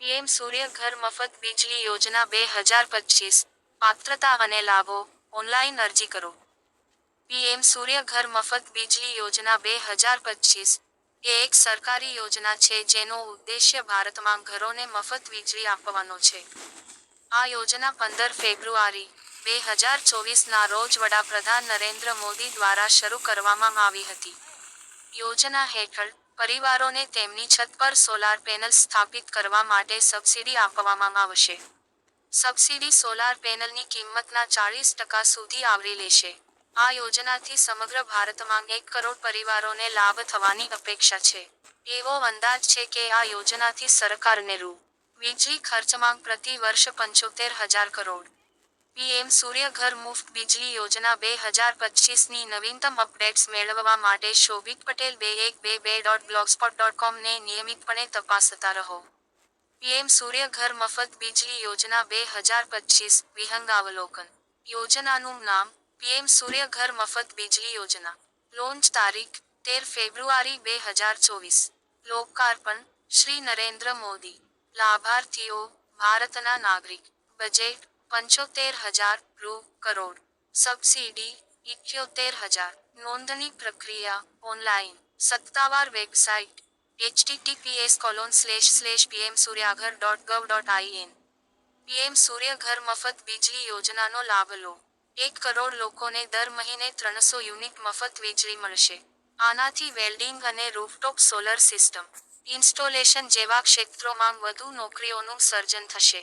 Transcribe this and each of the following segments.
PM Surya Ghar મફત વીજળી યોજના બે હજાર પચીસ. પાત્રતા અને લાભો. ઓનલાઈન અરજી કરો. પીએમ સૂર્ય ઘર મફત વીજળી યોજના બે હજાર પચીસ. એ એક સરકારી યોજના છે જેનો ઉદ્દેશ્ય ભારતમાં ઘરોને મફત વીજળી આપવાનો છે. આ યોજના પંદર ફેબ્રુઆરી બે હજાર ચોવીસના રોજ વડાપ્રધાન નરેન્દ્ર મોદી દ્વારા શરૂ કરવામાં આવી હતી. યોજના હેઠળ પરિવારોને તેમની છત પર સોલાર પેનલ સ્થાપિત કરવા માટે સબસિડી આપવામાં આવશે. સબસિડી સોલાર પેનલની કિંમતના ચાળીસ ટકા સુધી આવરી લેશે. આ યોજનાથી સમગ્ર ભારતમાં એક કરોડ પરિવારોને લાભ થવાની અપેક્ષા છે. એવો અંદાજ છે કે આ યોજનાથી સરકારને રૂ. વીજળી ખર્ચમાં પ્રતિ વર્ષ પંચોતેર હજાર કરોડ. પીએમ સૂર્ય ઘર મુફ્ત વીજળી યોજના બે હજાર પચીસની નવીનતમ અપડેટ્સ મેળવવા માટે શોભિત પટેલ બે એક બે બે ડોટ બ્લોગસ્પોટ ડોટ કોમને નિયમિતપણે તપાસતા રહો. પીએમ સૂર્ય ઘર મફત વીજળી યોજના બે હજાર પચીસ વિહંગાવલોકન યોજનાનું નામ, પીએમ સૂર્ય ઘર મફત વીજળી યોજના. લોન્ચ તારીખ, તેર ફેબ્રુઆરી બે હજાર ચોવીસ. લોકાર્પણ, શ્રી નરેન્દ્ર મોદી. લાભાર્થીઓ, ભારતના નાગરિક. બજેટ પંચોતેર હજાર રૂ કરોડ. સબસિડી ઇઠ્યોતેર હજાર. નોંધણી પ્રક્રિયા ઓનલાઈન. સત્તાવાર website. HTTPS colon slash slash PM Suryaghar dot gov dot IN PM Suryaghar મફત વીજળી યોજનાનો લાભ લો. એક કરોડ લોકોને દર મહિને ત્રણસો યુનિટ મફત વીજળી મળશે. આનાથી વેલ્ડિંગ અને રૂફટોપ સોલર સિસ્ટમ. ઇન્સ્ટોલેશન જેવા ક્ષેત્રોમાં વધુ નોકરીઓનું સર્જન થશે.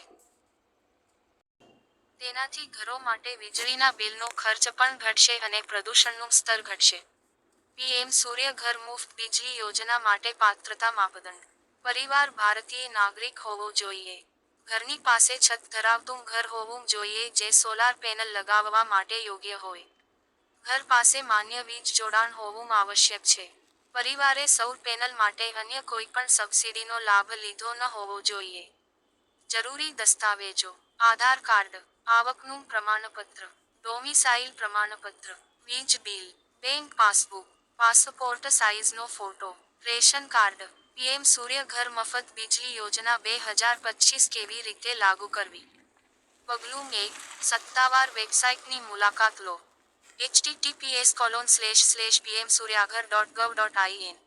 તેનાથી ઘરો માટે વીજળીના બિલનો ખર્ચ પણ ઘટશે અને પ્રદૂષણનું સ્તર ઘટશે. પીએમ સૂર્ય ઘર મુફ્ત વીજળી યોજના માટે પાત્રતા માપદંડ. પરિવાર ભારતીય નાગરિક હોવો જોઈએ. ઘરની પાસે છત ધરાવતું ઘર હોવું જોઈએ જે સોલાર પેનલ લગાવવા માટે યોગ્ય હોય. ઘર પાસે માન્ય વીજ જોડાણ હોવું આવશ્યક છે. પરિવારે સૌર પેનલ માટે અન્ય કોઈપણ સબસિડીનો લાભ લીધો ન હોવો જોઈએ. જરૂરી દસ્તાવેજો, આધાર કાર્ડ આવકનું પ્રમાણપત્ર ડોમિસાઇલ પ્રમાણપત્ર, વીજ bill bank passbook passport સાઇઝનો photo ration card, PM Surya Ghar મફત વીજળી યોજના બે હજાર પચીસ કેવી રીતે લાગુ કરવી? પગલું એક સત્તાવાર વેબસાઇટની મુલાકાત લો. HTTPS colon slash slash PM Suryaghar dot gov dot IN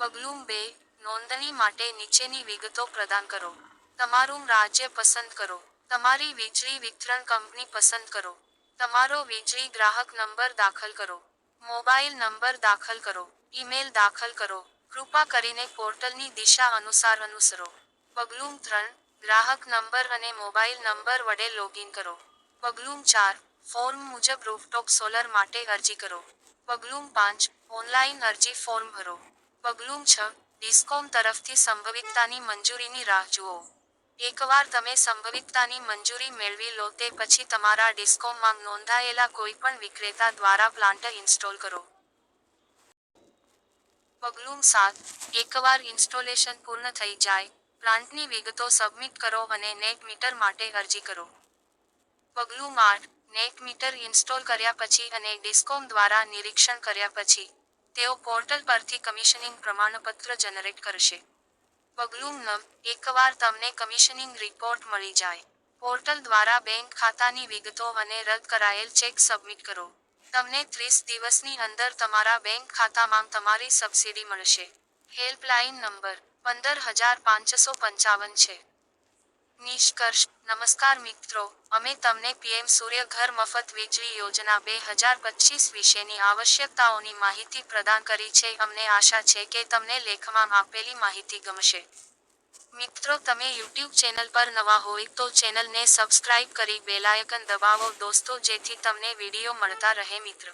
પગલું બે, નોંધણી માટે નીચેની વિગતો પ્રદાન કરો. તમારું રાજ્ય પસંદ કરો. તમારી વીજળી વિતરણ કંપની પસંદ કરો. તમારો વીજળી ગ્રાહક નંબર દાખલ કરો. મોબાઈલ નંબર દાખલ કરો. ઈમેલ દાખલ કરો. કૃપા કરીને પોર્ટલની દિશા અનુસાર અનુસરો. પગલું ત્રણ, ગ્રાહક નંબર અને મોબાઈલ નંબર વડે લોગિન કરો. પગલું ચાર, ફોર્મ મુજબ રૂફટોપ સોલર માટે અરજી કરો. પગલું પાંચ, ઓનલાઈન અરજી ફોર્મ ભરો. પગલું છ, ડિસ્કોમ તરફથી સંભવિતતાની મંજૂરીની રાહ જુઓ. એકવાર તમે સંભવિતતાની મંજૂરી મેળવી લો તે પછી તમારા ડિસ્કોમમાં નોંધાયેલા કોઈપણ વિક્રેતા દ્વારા પ્લાન્ટ ઇન્સ્ટોલ કરો. પગલું સાત. એકવાર ઇન્સ્ટોલેશન પૂર્ણ થઈ જાય, પ્લાન્ટની વિગતો સબમિટ કરો અને નેટ મીટર માટે અરજી કરો. પગલું આઠ. નેટ મીટર ઇન્સ્ટોલ કર્યા પછી અને ડિસ્કોમ દ્વારા નિરીક્ષણ કર્યા પછી, તેઓ પોર્ટલ પરથી કમિશનિંગ પ્રમાણપત્ર જનરેટ કરશે. પગલું નવ એકવાર તમને કમિશનિંગ રિપોર્ટ મળી જાય. પોર્ટલ દ્વારા બેંક ખાતાની વિગતો અને રદ કરાયેલ ચેક સબમિટ કરો. તમને ત્રીસ દિવસની અંદર તમારા બેંક ખાતામાં તમારી સબસિડી મળશે. હેલ્પલાઇન નંબર પંદર હજાર પાંચસો પંચાવન છે. નિષ્કર્ષ, નમસ્કાર મિત્રો. અમે તમને પીએમ સૂર્ય ઘર મફત વીજળી યોજના બે હજાર પચીસ વિશેની આવશ્યકતાઓની માહિતી પ્રદાન કરી છે. અમને આશા છે કે તમને લેખમાં આપેલી માહિતી ગમશે. મિત્રો, તમે યુટ્યુબ ચેનલ પર નવા હોય તો ચેનલને સબસ્ક્રાઇબ કરી બેલાયકન દબાવો. દોસ્તો, જેથી તમને વીડિયો મળતા રહે મિત્ર.